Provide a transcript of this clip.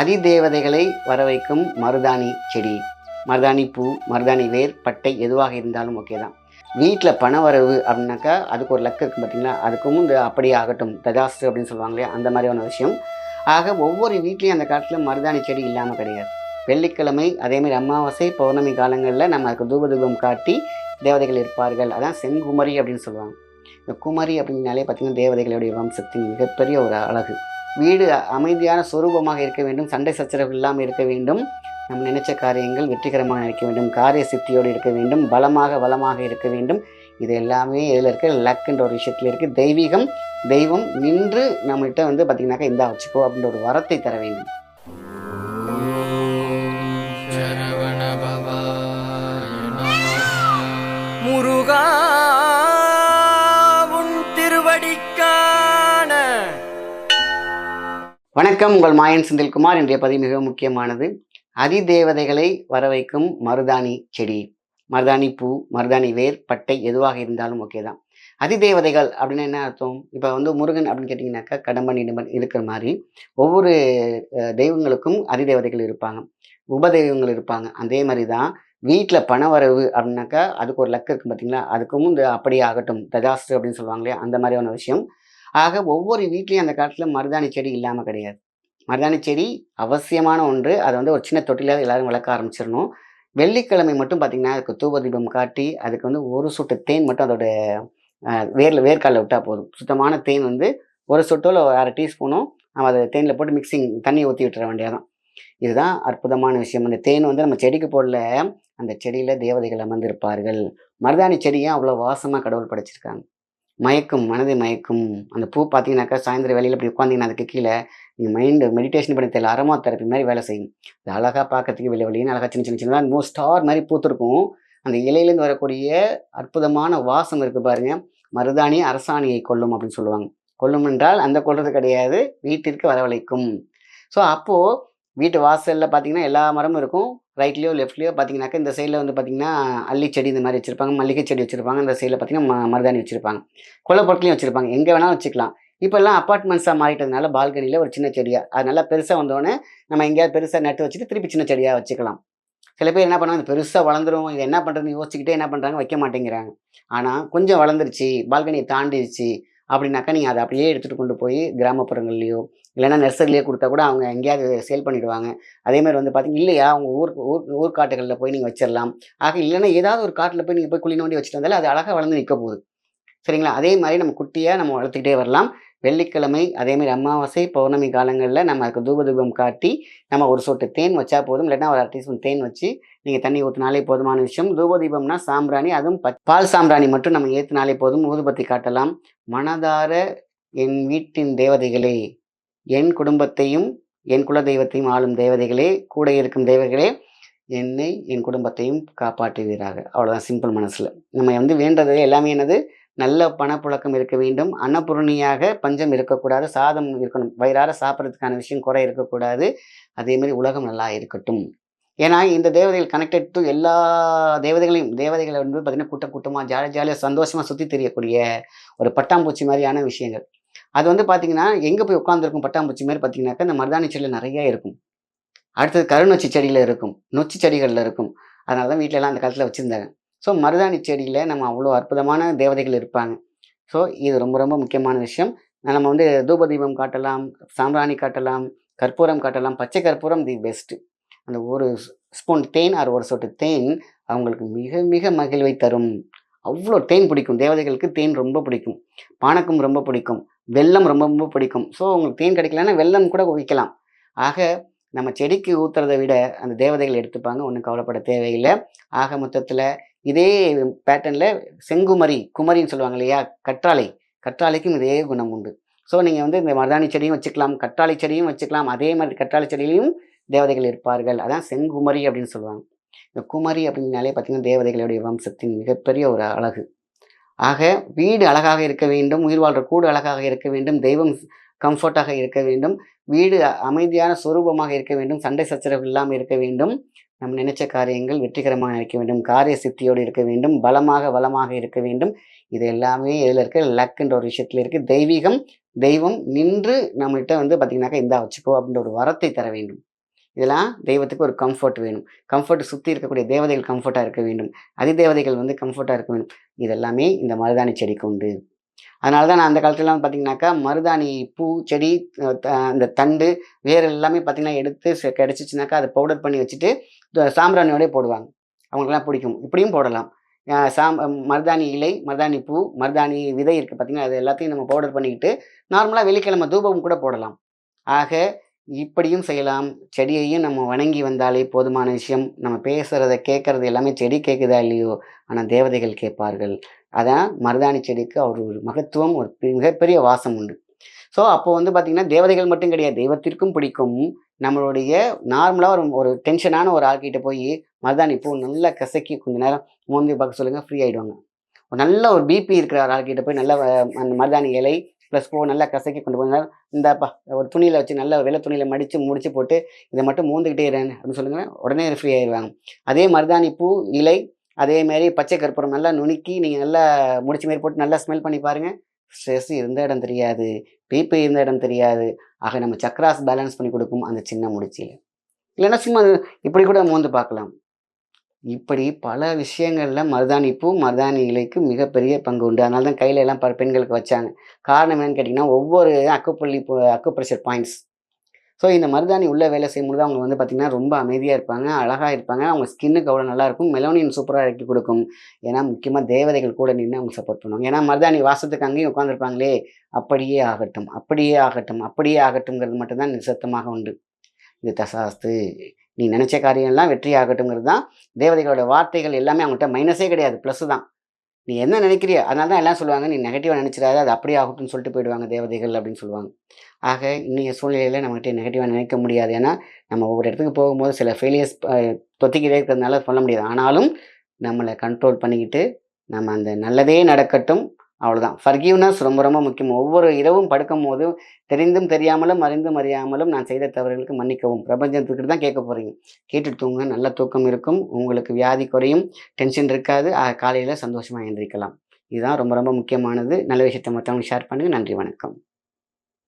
அதிதேவதைகளை வர வைக்கும் மருதாணி செடி. மருதாணி பூ மருதாணி வேர் பட்டை எதுவாக இருந்தாலும் ஓகே தான். வீட்டில் பண வரவு அப்படின்னாக்கா அதுக்கு ஒரு லக்கு இருக்குது பார்த்திங்களா அதுக்கும் இந்த அப்படியே ஆகட்டும் ததாஸ்து அப்படின்னு சொல்லுவாங்களே அந்த மாதிரியான விஷயம். ஆக ஒவ்வொரு வீட்லேயும் அந்த காலத்தில் மருதாணி செடி இல்லாமல் கிடையாது. வெள்ளிக்கிழமை அதேமாதிரி அமாவாசை பௌர்ணமி காலங்களில் நம்ம அதுக்கு தூப தூபம் காட்டி தேவதைகள் இருப்பார்கள். அதான் செங்குமரி அப்படின்னு சொல்லுவாங்க. இந்த குமரி அப்படின்னாலே பார்த்தீங்கன்னா தேவதைகளுடைய வம்சத்தின் மிகப்பெரிய ஒரு அழகு. வீடு அமைதியான சொரூபமாக இருக்க வேண்டும் சண்டை சச்சரவு இல்லாமல் இருக்க வேண்டும். நம்ம நினைச்ச காரியங்கள் வெற்றிகரமாக இருக்க வேண்டும். காரிய சித்தியோடு இருக்க வேண்டும். பலமாக வளமாக இருக்க வேண்டும். இது எல்லாமே இதில் இருக்க லக்குன்ற ஒரு விஷயத்தில் இருக்குது தெய்வீகம் தெய்வம் நின்று நம்மகிட்ட வந்து பார்த்திங்கனாக்கா இந்தா வச்சுக்கோ அப்படின்ற ஒரு வரத்தை தர வேண்டும். முருகா வணக்கம் உங்கள் மாயன் செந்தில்குமார். இன்றைய பதிவு மிக முக்கியமானது. அதிதேவதைகளை வர வைக்கும் மருதாணி செடி. மருதாணி பூ மருதாணி வேர் பட்டை எதுவாக இருந்தாலும் ஓகே தான். அதிதேவதைகள் அப்படின்னு என்ன அர்த்தம்? இப்போ வந்து முருகன் அப்படின்னு கேட்டிங்கனாக்கா கடம்பன் இடும்பன் இருக்கிற மாதிரி ஒவ்வொரு தெய்வங்களுக்கும் அதிதேவதைகள் இருப்பாங்க. உபதெய்வங்கள் இருப்பாங்க. அதே மாதிரி தான் வீட்டில் பண வரவு அப்படின்னாக்கா அதுக்கு ஒரு லக்கு இருக்குது பார்த்தீங்களா அதுக்கும் இந்த அப்படியே ஆகட்டும் ததாஸ்து அப்படின்னு சொல்லுவாங்க இல்லையா? அந்த மாதிரியான விஷயம் ஆக ஒவ்வொரு வீட்லேயும் அந்த காலத்தில் மருதாணி செடி இல்லாமல் கிடையாது. மருதாணி செடி அவசியமான ஒன்று. அதை வந்து ஒரு சின்ன தொட்டிலாவது எல்லாரும் வளர்க்க ஆரம்பிச்சிடணும். வெள்ளிக்கிழமை மட்டும் பார்த்திங்கன்னா அதுக்கு தூப தீபம் காட்டி அதுக்கு வந்து ஒரு சொட்டு தேன் மட்டும் அதோட வேரில் வேர்க்காலில் விட்டால் போதும். சுத்தமான தேன் வந்து ஒரு சொட்டோ இல்லை ஒரு அரை டீஸ்பூனும் நம்ம அதை தேனில் போட்டு மிக்சிங் தண்ணி ஊற்றி விட்டுற வேண்டியதான் இதுதான் அற்புதமான விஷயம். அந்த தேன் வந்து நம்ம செடிக்கு போடல அந்த செடியில் தேவதைகள் அமர்ந்திருப்பார்கள். மருதாணி செடியை அவ்வளோ வாசமாக கடவுள் படைச்சிருக்காங்க. மயக்கும் மனதை மயக்கும். அந்த பூ பார்த்தீங்கன்னாக்கா சாயந்தரம் வேலையில் இப்படி உட்காந்தீங்கன்னா அதுக்கு கீழே நீங்கள் மைண்டு மெடிடேஷன் பண்ணி தெரியல அரமா தெரப்பி மாதிரி வேலை செய்யும். அது அழகாக பார்க்கறதுக்கு வெளியே வெளியின்னு அழகாக சின்ன சின்ன சின்னதாக மோ ஸ்டார் மாதிரி பூத்திருக்கும். அந்த இலையிலேருந்து வரக்கூடிய அற்புதமான வாசம் இருக்குது பாருங்க. மருதாணி அரசாணியை கொல்லும் அப்படின்னு சொல்லுவாங்க. கொல்லும் என்றால் அந்த கொல்றது கிடையாது வீட்டிற்கு வரவழைக்கும். ஸோ அப்போது வீட்டு வாசலில் பார்த்தீங்கன்னா எல்லா மரமும் இருக்கும். ரைட்லேயோ லெஃப்ட்லேயோ பார்த்தீங்கன்னாக்கா இந்த சைடில் வந்து பார்த்தீங்கன்னா அல்லி செடி இந்த மாதிரி வச்சுருப்பாங்க. மல்லிகை செடி வச்சுருப்பாங்க. இந்த சைடில் பார்த்தீங்கன்னா ம- மருதாணி வச்சுருப்பாங்க. கொலை பொருட்களையும் வச்சுருப்பாங்க. எங்கே வேணாலும் வச்சுக்கலாம். இப்போல்லாம் அப்பார்ட்மெண்ட்ஸாக மாறிட்டதுனால பால்கனியில் ஒரு சின்ன செடியாக அது நல்லா பெருசாக வந்தோடனே நம்ம எங்கேயாவது பெருசாக நட்டு வச்சுட்டு திருப்பி சின்ன செடியாக வச்சுக்கலாம். சில பேர் என்ன பண்ணுவாங்க பெருசாக வளர்ந்துரும். இது என்ன பண்ணுறதுன்னு யோசிச்சுக்கிட்டே என்ன பண்ணுறாங்க வைக்க மாட்டேங்கிறாங்க. ஆனால் கொஞ்சம் வளர்ந்துருச்சு. பால்கனியை தாண்டிடுச்சு அப்படின்னாக்கா நீங்கள் அதை அப்படியே எடுத்துகிட்டு கொண்டு போய் கிராமப்புறங்கள்லையோ இல்லைன்னா நர்சரிலேயே கொடுத்தா கூட அவங்க எங்கேயாவது சேல் பண்ணிவிடுவாங்க அதேமாதிரி வந்து பார்த்தீங்கன்னா இல்லையா அவங்க ஊர் ஊர் ஊர்காட்டுகளில் போய் நீங்கள் வச்சிடலாம் ஆக இல்லைன்னா ஏதாவது ஒரு காட்டில் போய் நீங்கள் போய் குழி நோண்டி வச்சுட்டு வந்தாலும் அது அழகாக வளர்ந்து நிற்க போகுது. சரிங்களா? அதே மாதிரி நம்ம குட்டியாக நம்ம வளர்த்துக்கிட்டே வரலாம். வெள்ளிக்கிழமை அதேமாரி அமாவாசை பௌர்ணமி காலங்களில் நம்ம அதுக்கு தூப தூபம் காட்டி நம்ம ஒரு சொட்டு தேன் வச்சா போதும். இல்லைன்னா ஒரு அரை டீஸ்பூன் தேன் வச்சு நீங்கள் தண்ணி ஊற்றினாலே போதுமான விஷயம். தூபதீபம்னா சாம்பிராணி அதுவும் பால் சாம்பிராணி மட்டும் நம்ம ஏற்றினாலே போதும். ஊதுபத்தி காட்டலாம். மனதார என் வீட்டின் தேவதைகளே என் குடும்பத்தையும் என் குல தெய்வத்தையும் ஆளும் தேவதைகளே கூட இருக்கும் தேவதைகளே என்னை என் குடும்பத்தையும் காப்பாற்றுவீராக. அவ்வளோதான் சிம்பிள் மனசில். நம்ம வந்து வேண்டது எல்லாமே என்னது? நல்ல பணப்புழக்கம் இருக்க வேண்டும். அன்னபூர்ணியாக பஞ்சம் இருக்கக்கூடாது. சாதம் இருக்கணும். வயிறார சாப்பிட்றதுக்கான விஷயம் குறை இருக்கக்கூடாது. அதேமாதிரி உலகம் நல்லா இருக்கட்டும். ஏன்னா இந்த தேவதைகள் கனெக்டட் டு எல்லா தேவதைகளையும் தேவதைகளை வந்து பார்த்திங்கன்னா கூட்டம் கூட்டமாக ஜாலி ஜாலியாக சந்தோஷமாக சுற்றி தெரியக்கூடிய ஒரு பட்டாம்பூச்சி மாதிரியான விஷயங்கள். அது வந்து பார்த்தீங்கன்னா எங்கே போய் உட்காந்துருக்கும் பட்டாம்பூச்சி மாதிரி பார்த்தீங்கன்னாக்கா இந்த மருதாணி செடியில் நிறைய இருக்கும். அடுத்தது கருநொச்சி செடியில் இருக்கும். நொச்சி செடிகளில் இருக்கும். அதனால தான் வீட்டிலலாம் அந்த காலத்தில் வச்சுருந்தாங்க. ஸோ மருதாணி செடியில் நம்ம அவ்வளோ அற்புதமான தேவதைகள் இருப்பாங்க. ஸோ இது ரொம்ப ரொம்ப முக்கியமான விஷயம். நம்ம வந்து தூப தீபம் காட்டலாம் சாம்பிராணி காட்டலாம் கற்பூரம் காட்டலாம். பச்சை கற்பூரம் தி பெஸ்ட்டு. அந்த ஒரு ஸ்பூன் தேன் ஆர் ஒரு சொட்டு தேன் அவங்களுக்கு மிக மிக மகிழ்வை தரும். அவ்வளோ தேன் பிடிக்கும். தேவதைகளுக்கு தேன் ரொம்ப பிடிக்கும். பானக்கம் ரொம்ப பிடிக்கும். வெல்லம் ரொம்ப ரொம்ப பிடிக்கும். ஸோ உங்களுக்கு தேன் கிடைக்கலன்னா வெல்லம் கூட வைக்கலாம் ஆக நம்ம செடிக்கு ஊற்றுறதை விட அந்த தேவதைகள் எடுத்துப்பாங்க. ஒன்றும் கவலைப்பட தேவையில்லை. ஆக மொத்தத்தில் இதே பேட்டர்னில் செங்குமரி குமரின்னு சொல்லுவாங்க இல்லையா? கற்றாழை. கற்றாழைக்கும் இதே குணம் உண்டு. ஸோ நீங்கள் வந்து இந்த மருதாணி செடியும் வச்சுக்கலாம். கற்றாழை செடியும் வச்சுக்கலாம். அதே மாதிரி கற்றாழை செடியிலையும் தேவதைகள் இருப்பார்கள். அதான் செங்குமரி அப்படின்னு சொல்லுவாங்க. இந்த குமரி அப்படின்னாலே பார்த்தீங்கன்னா தேவதைகளுடைய வம்சத்தின் மிகப்பெரிய ஒரு அழகு. ஆக வீடு அழகாக இருக்க வேண்டும். உயிர் வாழ்கிற கூடு அழகாக இருக்க வேண்டும். தெய்வம் கம்ஃபர்ட்டாக இருக்க வேண்டும். வீடு அமைதியான சொரூபமாக இருக்க வேண்டும். சண்டை சச்சரவு இல்லாமல் இருக்க வேண்டும். நம்ம நினைச்ச காரியங்கள் வெற்றிகரமாக இருக்க வேண்டும். காரிய சித்தியோடு இருக்க வேண்டும். பலமாக வளமாக இருக்க வேண்டும். இது எல்லாமே இதில் இருக்க லக்குன்ற ஒரு விஷயத்தில் இருக்குது தெய்வீகம் தெய்வம் நின்று நம்மகிட்ட வந்து பார்த்தீங்கன்னாக்கா இந்தா வச்சுக்கோ அப்படின்ற ஒரு வரத்தை தர வேண்டும். இதெல்லாம் தெய்வத்துக்கு ஒரு கம்ஃபர்ட் வேணும். கம்ஃபர்ட் சுற்றி இருக்கக்கூடிய தேவதைகள் கம்ஃபர்ட்டாக இருக்க வேண்டும். அதிதேவதைகள் வந்து கம்ஃபர்ட்டாக இருக்க வேண்டும். இதெல்லாமே இந்த மருதாணி செடிக்கு உண்டு அதனால தான் நான் அந்த காலத்துலலாம் பார்த்தீங்கன்னாக்கா மருதாணி பூ செடி த- அந்த தண்டு வேறு எல்லாமே பார்த்தீங்கன்னா எடுத்து கிடச்சிச்சுனாக்கா அதை பவுடர் பண்ணி வச்சுட்டு சாம்பிராணியோடய போடுவாங்க. அவங்களுக்குலாம் பிடிக்கும். இப்படியும் போடலாம். சாம் மருதாணி இலை மருதாணி பூ மருதாணி விதை இருக்குது பார்த்தீங்கன்னா அது எல்லாத்தையும் நம்ம பவுடர் பண்ணிக்கிட்டு நார்மலாக வெள்ளிக்கிழமை தூபம் கூட போடலாம். ஆக இப்படியும் செய்யலாம். செடியையும் நம்ம வணங்கி வந்தாலே போதுமான விஷயம். நம்ம பேசுகிறத கேட்குறது எல்லாமே செடி கேட்குதா இல்லையோ? ஆனால் தேவதைகள் கேட்பார்கள். அதான் மருதாணி செடிக்கு அவர் ஒரு மகத்துவம் ஒரு மிகப்பெரிய வாசம் உண்டு. ஸோ அப்போ வந்து பார்த்திங்கன்னா தேவதைகள் மட்டும் கிடையாது. தெய்வத்திற்கும் பிடிக்கும். நம்மளுடைய நார்மலாக ஒரு ஒரு டென்ஷனான ஒரு ஆள்கிட்ட போய் மருதாணி பூ நல்லா கசக்கி கொஞ்ச நேரம் மோந்தி பார்க்க சொல்லுங்கள் ஃப்ரீ ஆகிடுவாங்க ஒரு நல்ல ஒரு பிபி இருக்கிற ஒரு ஆள்கிட்ட போய் நல்லா அந்த மருதாணி இலை ப்ளஸ் ப்ரோ நல்லா கசக்கி கொண்டு போய் இந்தாப்பா ஒரு துணியில் வச்சு நல்ல வெள்ளை துணியில் மடித்து முடிச்சு போட்டு இதை மட்டும் மூந்துக்கிட்டே இருன்னு அப்படின்னு சொல்லுங்கள் உடனே ஃப்ரீ ஆயிடுவாங்க. அதே மருதாணி பூ இலை அதே மாதிரி பச்சை கற்பூரம் நல்லா நுணுக்கி நீங்கள் நல்லா முடிச்சு மாரி போட்டு நல்லா ஸ்மெல் பண்ணி பாருங்கள் ஸ்ட்ரெஸ் இருந்த இடம் தெரியாது பிபி இருந்த இடம் தெரியாது. ஆக நம்ம சக்ராஸ் பேலன்ஸ் பண்ணி கொடுக்கும் அந்த சின்ன முடிச்சியில் இல்லைன்னா சும்மா இப்படி கூட மோந்து பார்க்கலாம். இப்படி பல விஷயங்களில் மருதாணி பூ மருதாணி இலைக்கு மிகப்பெரிய பங்கு உண்டு. அதனால தான் கையில எல்லாம் பல பெண்களுக்கு வச்சாங்க. காரணம் என்னன்னு கேட்டிங்கன்னா ஒவ்வொரு அக்குப்புள்ளி அக்குப்ரெஷர் பாயிண்ட்ஸ் ஸோ இந்த மருதாணி உள்ள வேலை செய்யும்போது அவங்க வந்து பார்த்திங்கன்னா ரொம்ப அமைதியாக இருப்பாங்க அழகாக இருப்பாங்க. அவங்க ஸ்கின்னுக்கு அவ்வளோ நல்லா இருக்கும் மெலோனின் சூப்பராக இறக்கி கொடுக்கும். ஏன்னா முக்கியமாக தேவதைகள் கூட நின்று அவங்க சப்போர்ட் பண்ணுவாங்க. ஏன்னா மருதாணி வாசத்துக்கு அங்கேயும் உட்காந்துருப்பாங்களே அப்படியே ஆகட்டும் அப்படியே ஆகட்டும் அப்படியே ஆகட்டும்ங்கிறது மட்டும்தான் நிசத்தமாக உண்டு. இது தசாஸ்து நீ நினைச்ச காரியம்லாம் வெற்றி ஆகட்டுங்கிறது தான் தேவதைகளோட வார்த்தைகள் எல்லாமே அவங்கள்ட்ட மைனஸே கிடையாது ப்ளஸ் தான். நீ என்ன நினைக்கிறிய அதனால தான் எல்லாம் சொல்லுவாங்க நீ நெகட்டிவாக நினைச்சிடாத அது அப்படியே ஆகட்டும்னு சொல்லிட்டு போயிடுவாங்க தேவதைகள் அப்படின்னு சொல்லுவாங்க. ஆக இன்றைய சூழ்நிலையில் நம்மகிட்ட நெகட்டிவாக நினைக்க முடியாது. ஏன்னா நம்ம ஒவ்வொரு இடத்துக்கு போகும்போது சில ஃபெயிலியர்ஸ் தொத்திக்கிட்டே இருக்கிறதுனால சொல்ல முடியாது. ஆனாலும் நம்மளை கண்ட்ரோல் பண்ணிக்கிட்டு நம்ம அந்த நல்லதே நடக்கட்டும் அவ்வளோதான் ஃபர்கிவ்னஸ் ரொம்ப ரொம்ப முக்கியம். ஒவ்வொரு இரவும் படுக்கும் போது தெரிந்தும் தெரியாமலும் அறிந்தும் அறியாமலும் நான் செய்த தவறுகளுக்கு மன்னிக்கவும். பிரபஞ்சத்துக்கிட்ட தான் கேட்க போகிறீங்க கேட்டுட்டு தூங்க. நல்ல தூக்கம் இருக்கும். உங்களுக்கு வியாதி குறையும். டென்ஷன் இருக்காது. காலையில் சந்தோஷமாக எழுந்திரிக்கலாம். இதுதான் ரொம்ப ரொம்ப முக்கியமானது. நல்ல விஷயத்தை மற்றவங்களுக்கு ஷேர் பண்ணுங்கள் நன்றி வணக்கம்.